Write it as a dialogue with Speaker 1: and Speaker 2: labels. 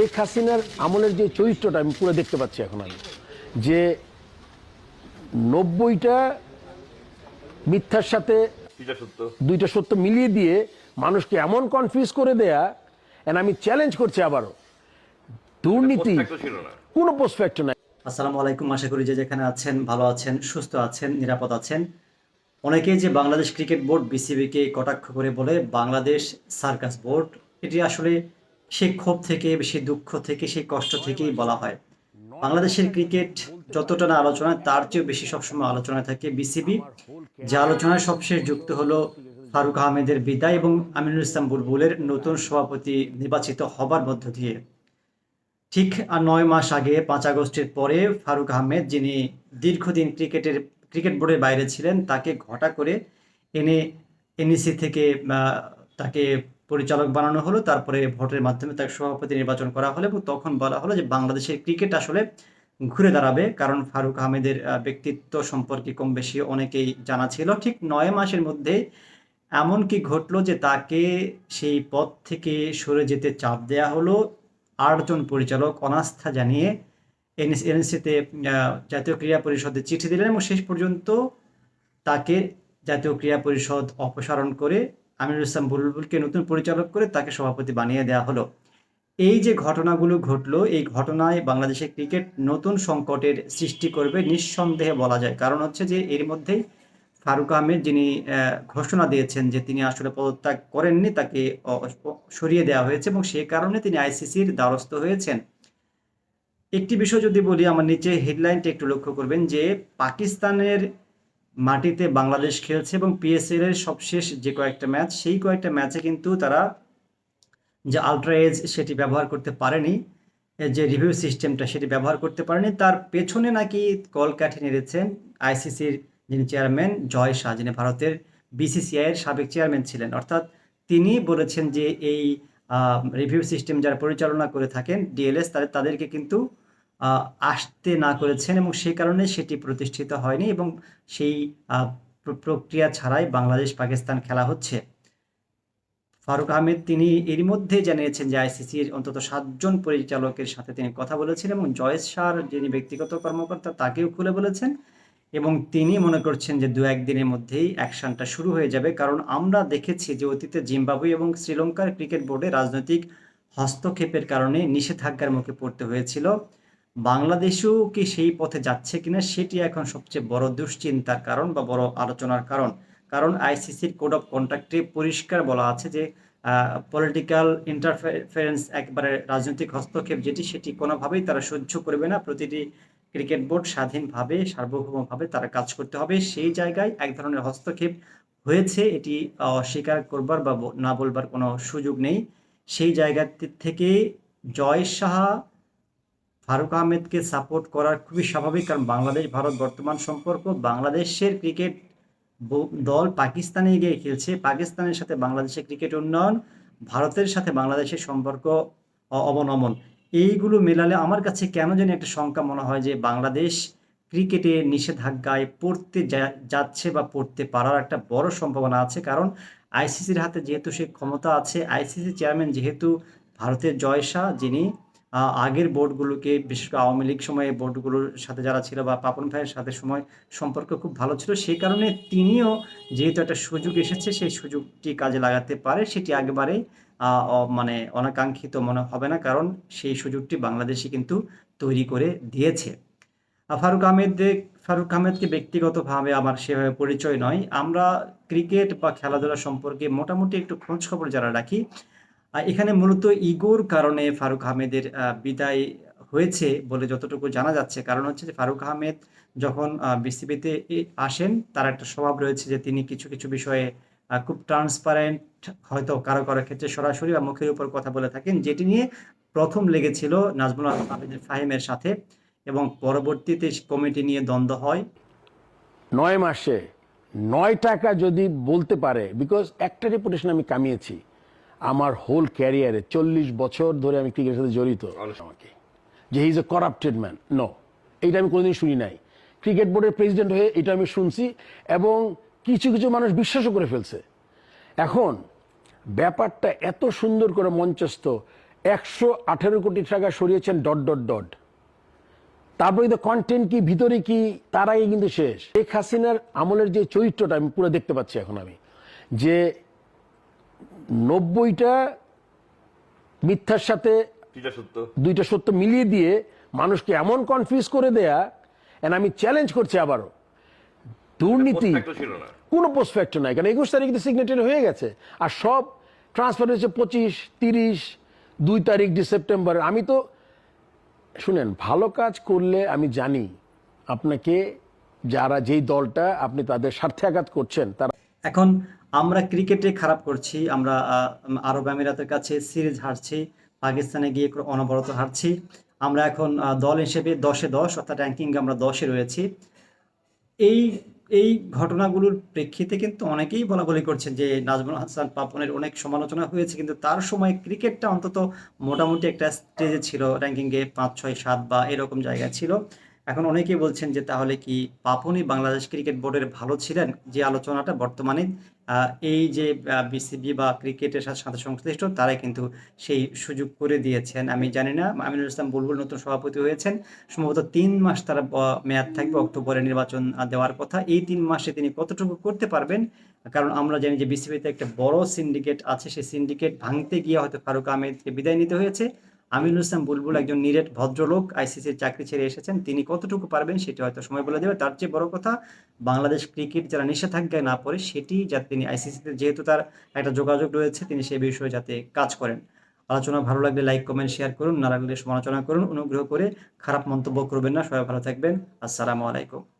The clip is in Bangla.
Speaker 1: শেখ হাসিনার আমলের যে চরিত্রটা আমি পুরো দেখতে পাচ্ছি এখন আমি যে নব্বইটা মিথ্যার সাথে দুইটা সত্য। মিলিয়ে দিয়ে মানুষকে এমন কনফিউজ করে দেয়া এন্ড আমি চ্যালেঞ্জ করছি আবারও। দুর্নীতি কোনো পোস্ট ফ্যাক্টর নাই।
Speaker 2: আসসালামু আলাইকুম আশা করি যে যেখানে আছেন ভালো আছেন সুস্থ আছেন নিরাপদ আছেন। অনেকেই যে বাংলাদেশ ক্রিকেট বোর্ড বিসিবিকে কটাক্ষ করে বলে বাংলাদেশ সার্কাস বোর্ড এটি আসলে সেই ক্ষোভ থেকে সেই দুঃখ থেকে সেই কষ্ট থেকেই বলা হয়। বাংলাদেশের ক্রিকেট যতটা না আলোচনায় তার চেয়েও বেশি সবসময় আলোচনায় থাকে বিসিবি যে আলোচনায় সবশেষ যুক্ত হলো ফারুক আহমেদের বিদায় এবং আমিনুল ইসলাম বুলবুলের নতুন সভাপতি নির্বাচিত হবার মধ্য দিয়ে। ঠিক আর নয় মাস আগে পাঁচ আগস্টের পরে ফারুক আহমেদ যিনি দীর্ঘদিন ক্রিকেটের ক্রিকেট বোর্ডের বাইরে ছিলেন তাকে ঘটা করে এনে এনইসি থেকে আহ, তাকে পরিচালক বানানো হলো, তারপরে ভোটের মাধ্যমে তাকে সভাপতি নির্বাচন করা হলো এবং তখন বলা হলো যে বাংলাদেশের ক্রিকেট আসলে ঘুরে দাঁড়াবে। কারণ ফারুক আহমেদের ব্যক্তিত্ব সম্পর্কে কম বেশি অনেকেই জানা ছিল। ঠিক নয় মাসের মধ্যে এমন কি ঘটলো যে তাকে সেই পদ থেকে সরে যেতে চাপ দেয়া হলো? আটজন পরিচালক অনাস্থা জানিয়ে এনএস এনএসিতে জাতীয় ক্রীড়া পরিষদে চিঠি দিলেন এবং শেষ পর্যন্ত তাকে জাতীয় ক্রীড়া পরিষদ অপসারণ করে আমিনুল ইসলাম বুলবুলকে নতুন পরিচালক করে তাকে সভাপতি বানিয়ে দেওয়া হলো। এই যে ঘটনাগুলো ঘটলো, এই ঘটনায় বাংলাদেশের ক্রিকেট নতুন সংকটের সৃষ্টি করবে নিঃসন্দেহে বলা যায়। কারণ হচ্ছে যে এর মধ্যেই ফারুক আহমেদ যিনি ঘোষণা দিয়েছেন যে তিনি আসলে পদত্যাগ করেননি, তাকে সরিয়ে দেওয়া হয়েছে এবং সে কারণে তিনি আইসিসির দ্বারস্থ হয়েছেন। একটি বিষয় যদি বলি, আমার নিচে হেডলাইনটা একটু লক্ষ্য করবেন যে পাকিস্তানের মাটিতে বাংলাদেশ খেলছে এবং পিএসএল এর সবশেষ যে কয়েকটা ম্যাচ, সেই কয়েকটা ম্যাচে কিন্তু তারা যে আলট্রা এজ সেটি ব্যবহার করতে পারেনি যে রিভিউ সিস্টেমটা সেটি ব্যবহার করতে পারেনি, তার পেছনে নাকি কলকাঠি নেড়েছেন আইসিসির যিনি চেয়ারম্যান জয় শাহ, যিনি ভারতের বিসিসিআই এর সাবেক চেয়ারম্যান ছিলেন। অর্থাৎ তিনি বলেছেন যে এই রিভিউ সিস্টেম যারা পরিচালনা করে থাকেন ডিএলএস তাদের তাদেরকে কিন্তু আসতে না করেছেন এবং সেই কারণে সেটি প্রতিষ্ঠিত হয়নি এবং সেই প্রক্রিয়া ছাড়াই বাংলাদেশ পাকিস্তান খেলা হচ্ছে। ফারুক আহমেদ তিনি এরই মধ্যে জানিয়েছেন যে আইসিসির অন্তত সাতজন পরিচালকের সাথে তিনি কথা বলেছেন এবং জয়েশ শাহর যিনি ব্যক্তিগত কর্মকর্তা, তাকেও খুলে বলেছেন এবং তিনি মনে করছেন যে দু একদিনের মধ্যেই অ্যাকশনটা শুরু হয়ে যাবে। কারণ আমরা দেখেছি যে অতীতে জিম্বাবুয়ে এবং শ্রীলঙ্কার ক্রিকেট বোর্ডে রাজনৈতিক হস্তক্ষেপের কারণে নিষেধাজ্ঞার মুখে পড়তে হয়েছিল। বাংলাদেশও কি সেই পথে যাচ্ছে কিনা সেটি এখন সবচেয়ে বড় দুশ্চিন্তার কারণ বা বড় আলোচনার কারণ। কারণ আইসিসির কোড অফ কন্ট্রাক্টে পরিষ্কার বলা আছে যে পলিটিক্যাল ইন্টারফারেন্স একবারে রাজনৈতিক হস্তক্ষেপ যেটি সেটি কোনোভাবেই তারা সহ্য করবে না। প্রতিটি ক্রিকেট বোর্ড স্বাধীনভাবে, সার্বভৌমভাবে তারা কাজ করতে হবে। সেই জায়গায় এক ধরনের হস্তক্ষেপ হয়েছে, এটি অস্বীকার করবার বা ব- না বলবার কোনো সুযোগ নেই। সেই জায়গা থেকে জয় সাহা ফারুক আহমেদকে সাপোর্ট করার খুবই স্বাভাবিক, কারণ বাংলাদেশ, ভারত বর্তমান সম্পর্ক, বাংলাদেশের ক্রিকেট দল পাকিস্তানে গিয়ে খেলছে। পাকিস্তানের সাথে বাংলাদেশের ক্রিকেট উন্নয়ন, ভারতের সাথে বাংলাদেশের সম্পর্ক অবনমন। এইগুলো মেলালে আমার কাছে কেন যেন একটা শঙ্কা মনে হয় যে বাংলাদেশ ক্রিকেটে নিষেধাজ্ঞায় পড়তে যাচ্ছে বা পড়তে পারার একটা বড় সম্ভাবনা আছে। কারণ আইসিসির হাতে যেহেতু সে ক্ষমতা আছে, আইসিসি চেয়ারম্যান যেহেতু ভারতের জয় শাহ, যিনি আগের বোর্ডগুলোকে, বিশেষ করে আওয়ামী লীগ সময়ে বোর্ডগুলোর সাথে যারা ছিল বা পাপন ভাইয়ের সাথে সময় সম্পর্ক খুব ভালো ছিল, সেই কারণে তিনিও যেহেতু একটা সুযোগ এসেছে, সেই সুযোগটি কাজে লাগাতে পারে। সেটি অ- মানে অনাকাঙ্ক্ষিত মনে হবে না, কারণ সেই সুযোগটি বাংলাদেশে কিন্তু তৈরি করে দিয়েছে। ফারুক আহমেদ, ফারুক আহমেদকে ব্যক্তিগতভাবে আমার সেভাবে পরিচয় নয়। আমরা ক্রিকেট বা খেলাধুলা সম্পর্কে মোটামুটি একটু খোঁজ খবর যারা রাখি এখানে মূলত ইগোর কারণে ফারুক আহমেদের বিদায় হয়েছে বলে যতটুকু জানা যাচ্ছে। কারণ হচ্ছে যে ফারুক আহমেদ যখন বিসিবিতে আসেন, তার একটা স্বভাব রয়েছে যে তিনি কিছু কিছু বিষয়ে খুব ট্রান্সপারেন্ট হয়তো কারও কারও ক্ষেত্রে সরাসরি বা মুখের উপর কথা বলে থাকেন, যেটি নিয়ে প্রথম লেগেছিল নাজমুল আহমেদ ফাহিমের সাথে এবং পরবর্তীতে কমিটি নিয়ে দ্বন্দ্ব হয়।
Speaker 1: নয় মাসে নয় টাকা যদি বলতে পারে বিকজ একটা রেপুটেশন আমি কামিয়েছি। আমার হোল ক্যারিয়ারে চল্লিশ বছর ধরে আমি ক্রিকেটের সাথে জড়িত। আমাকে। যে he is a corrupted man no এইটা আমি কোনোদিন শুনি নাই। ক্রিকেট বোর্ডের প্রেসিডেন্ট হয়ে এটা আমি শুনছি এবং কিছু কিছু মানুষ বিশ্বাসও করে ফেলছে। এখন ব্যাপারটা এত সুন্দর করে মঞ্চস্থ একশো আঠেরো কোটি টাকা সরিয়েছেন ডট ডট ডট। তারপরে কিন্তু কন্টেন্ট কি ভিতরে কি তার আগে কিন্তু শেষ। শেখ হাসিনার আমলের যে চরিত্রটা আমি পুরো দেখতে পাচ্ছি এখন আমি। যে নব্বইটা মিথ্যার সাথে
Speaker 3: দুইটা সত্য।
Speaker 1: মিলিয়ে দিয়ে মানুষকে এমন কনফিউজ করে দেয়া এন্ড আমি চ্যালেঞ্জ করছি আবারও। দুর্নীতি কোনো পোস্ট ফ্যাক্টর নাই কারণ একুশ তারিখে তো সিগনেচার হয়ে গেছে। আর সব ট্রান্সফার হয়েছে পঁচিশ তিরিশ দুই তারিখ ডি সেপ্টেম্বর আমি তো শুনেন ভালো কাজ করলে আমি জানি আপনাকে যারা যেই দলটা আপনি তাদের স্বার্থে আঘাত করছেন তারা
Speaker 2: এখন আমরা ক্রিকেটে খারাপ করছি, আমরা আরব আমিরাতের কাছে সিরিজ হারছি, পাকিস্তানে গিয়ে অনবরত হারছি। আমরা এখন দল হিসেবে দশে দশ, অর্থাৎ র্যাঙ্কিং আমরা দশে রয়েছি। এই এই ঘটনাগুলোর প্রেক্ষিতে কিন্তু অনেকেই বলা বলি করছেন যে নাজমুল হাসান পাপনের অনেক সমালোচনা হয়েছে, কিন্তু তার সময় ক্রিকেটটা অন্তত মোটামুটি একটা স্টেজে ছিল র্যাঙ্কিংয়ে পাঁচ, ছয়, সাত বা এরকম জায়গায় ছিল। এখন অনেকেই বলছেন যে তাহলে কি পাপনই বাংলাদেশ ক্রিকেট বোর্ডের ভালো ছিলেন? যে আলোচনাটা বর্তমানে এই যে বিসিবি বা ক্রিকেটের সাথে সংশ্লিষ্ট, তারাই কিন্তু সেই সুযোগ করে দিয়েছেন। আমি জানি না, আমিনুল ইসলাম বুলবুল নতুন সভাপতি হয়েছেন। সম্ভবত তিন মাস তার মেয়াদ থাকবে অক্টোবরে নির্বাচন দেওয়ার কথা। এই তিন মাসে তিনি কতটুকু করতে পারবেন? কারণ আমরা জানি যে বিসিবিতে একটা বড় সিন্ডিকেট আছে। সেই সিন্ডিকেট ভাঙতে গিয়ে হয়তো ফারুক আহমেদকে বিদায় নিতে হয়েছে। আমিনুল ইসলাম বুলবুল একজন নিরেট ভদ্রলোক আইসিসির চাকরি ছেড়ে এসেছেন। তিনি কতটুকু পারবেন সেটি হয়তো সময় বলে দেবে। তার চেয়ে বড় কথা, বাংলাদেশ ক্রিকেট যারা নিষেধাজ্ঞায় না পড়ে, সেটি যাতে তিনি আইসিসিতে যেহেতু তার একটা যোগাযোগ রয়েছে, তিনি সেই বিষয়ে যাতে কাজ করেন। আলোচনা ভালো লাগলে লাইক কমেন্ট শেয়ার করুন। না লাগলে সমালোচনা করুন। অনুগ্রহ করে খারাপ মন্তব্য করবেন না। সবাই ভালো থাকবেন। আসসালামু আলাইকুম।